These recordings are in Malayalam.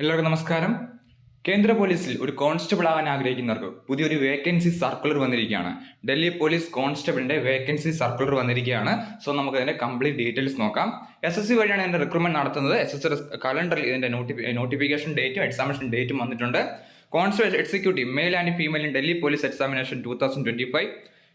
എല്ലാവർക്കും നമസ്കാരം. കേന്ദ്ര പോലീസിൽ ഒരു കോൺസ്റ്റബിൾ ആവാൻ ആഗ്രഹിക്കുന്നവർക്ക് പുതിയൊരു വേക്കൻസി സർക്കുലർ വന്നിരിക്കുകയാണ്. ഡൽഹി പോലീസ് കോൺസ്റ്റബിളിന്റെ വേക്കൻസി സർക്കുലർ വന്നിരിക്കുകയാണ്. സോ നമുക്ക് അതിന്റെ കംപ്ലീറ്റ് ഡീറ്റെയിൽസ് നോക്കാം. എസ് എസ് സി വഴിയാണ് ഇതിന്റെ റിക്രൂട്ട്മെന്റ് നടത്തുന്നത്. എസ് എസ് കലണ്ടറിൽ ഇതിന്റെ നോട്ടിഫിക്കേഷൻ ഡേറ്റും എക്സാമിനേഷൻ ഡേറ്റും വന്നിട്ടുണ്ട്. Constable executive male and female Delhi police examination two thousand twenty five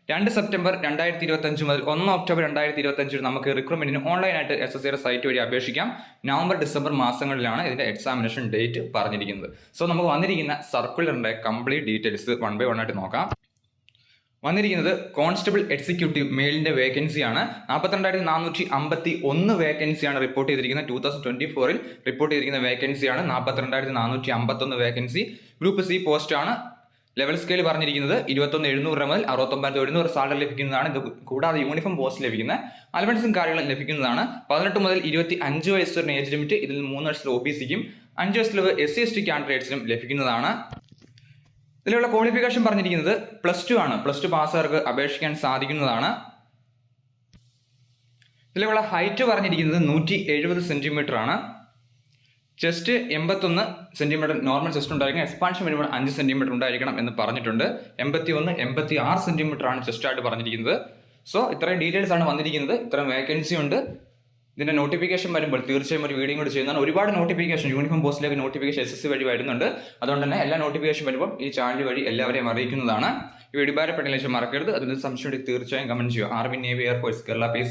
രണ്ട് സെപ്റ്റംബർ രണ്ടായിരത്തി ഇരുപത്തഞ്ച് മുതൽ ഒന്ന് ഒക്ടോബർ രണ്ടായിരത്തി ഇരുപത്തഞ്ചിൽ നമുക്ക് റിക്രൂട്ട്മെന്റിന് ഓൺലൈനായിട്ട് എസ് എസ് സിയുടെ സൈറ്റ് വഴി അപേക്ഷിക്കാം. നവംബർ ഡിസംബർ മാസങ്ങളിലാണ് ഇതിന്റെ എക്സാമിനേഷൻ ഡേറ്റ് പറഞ്ഞിരിക്കുന്നത്. സോ നമുക്ക് വന്നിരിക്കുന്ന സർക്കുലറിന്റെ complete details one by one ആയിട്ട് നോക്കാം. വന്നിരിക്കുന്നത് കോൺസ്റ്റബിൾ എക്സിക്യൂട്ടീവ് മെയിലിന്റെ വേക്കൻസിയാണ് നാൽപ്പത്തിരണ്ടായിരത്തി നാനൂറ്റി അമ്പത്തി ഒന്ന് വേക്കൻസിയാണ് റിപ്പോർട്ട് ചെയ്തിരിക്കുന്നത്. ടൂ തൗസൻഡ് ട്വന്റി ഫോറിൽ റിപ്പോർട്ട് ചെയ്തിരിക്കുന്ന വേക്കൻസിയാണ് നാൽപ്പത്തിരണ്ടായിരത്തി നാനൂറ്റി അമ്പത്തൊന്ന് വേക്കൻസി ഗ്രൂപ്പ് സി പോസ്റ്റാണ് ലെവൽ സ്കെയിൽ പറഞ്ഞിരിക്കുന്നത് ഇരുപത്തൊന്ന് എഴുന്നൂറ് മുതൽ അറുപത്തൊമ്പത് എഴുന്നൂറ് സാലറി ലഭിക്കുന്നതാണ്. ഇത് കൂടാതെ യൂണിഫോം പോസ്റ്റ് ലഭിക്കുന്ന അലവൻസും കാര്യങ്ങളും ലഭിക്കുന്നതാണ്. പതിനെട്ട് മുതൽ ഇരുപത്തി അഞ്ച് വയസ്സ് വരെ ഏജ് ലിമിറ്റ് ഇതിൽ മൂന്ന് വയസ്സിൽ ഒ ബി സിക്കും അഞ്ച് വയസ്സിൽ എസ് സി എസ് ടി കാൻഡിഡേറ്റ്സിനും ലഭിക്കുന്നതാണ്. ഇതിലുള്ള ക്വാളിഫിക്കേഷൻ പറഞ്ഞിരിക്കുന്നത് പ്ലസ് ടു ആണ്. പ്ലസ് ടു പാസ്സുകാർക്ക് അപേക്ഷിക്കാൻ സാധിക്കുന്നതാണ്. ഇതിലുള്ള ഹൈറ്റ് പറഞ്ഞിരിക്കുന്നത് നൂറ്റി എഴുപത് സെന്റിമീറ്റർ ആണ്. ചെസ്റ്റ് എൺപത്തൊന്ന് സെന്റിമീറ്റർ നോർമൽ ചെസ്റ്റ് ഉണ്ടായിരിക്കണം എക്സ്പാൻഷൻ വരുമ്പോൾ അഞ്ച് സെന്റിമീറ്റർ ഉണ്ടായിരിക്കണം എന്ന് പറഞ്ഞിട്ടുണ്ട്. എൺപത്തി ഒന്ന് എൺപത്തി ആറ് സെന്റിമീറ്റർ ആണ് ചെസ്റ്റ് ആയിട്ട് പറഞ്ഞിരിക്കുന്നത്. സോ ഇത്രയും ഡീറ്റെയിൽസ് ആണ് വന്നിരിക്കുന്നത്. ഇത്രയും വേക്കൻസി ഉണ്ട്. ഇതിന്റെ നോട്ടിഫിക്കേഷൻ വരുമ്പോൾ തീർച്ചയായും ഒരു വീഡിയോ കൂടി ചെയ്യുന്നതാണ്. ഒരുപാട് നോട്ടിഫിക്കേഷൻ യൂണിഫോം പോസ്റ്റിലേക്ക് നോട്ടിഫിക്കേഷൻ എസ് എസ് വഴി വരുന്നുണ്ട്. അതുകൊണ്ട് തന്നെ എല്ലാ നോട്ടിഫിക്കേഷൻ വരുമ്പോൾ ഈ ചാനൽ വഴി എല്ലാവരെയും അറിയിക്കുന്നതാണ്. ഈ വീഡിയോ ഉപകാരപ്പെട്ടതിന് മറക്കരുത്. അതിന് സംശയം തീർച്ചയായും കമന്റ് ചെയ്യുക. Army navy air force Kerala P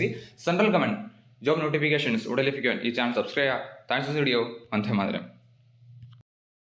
central comment job notifications ഉടൻ ഈ channel subscribe thanks video Vande Mataram.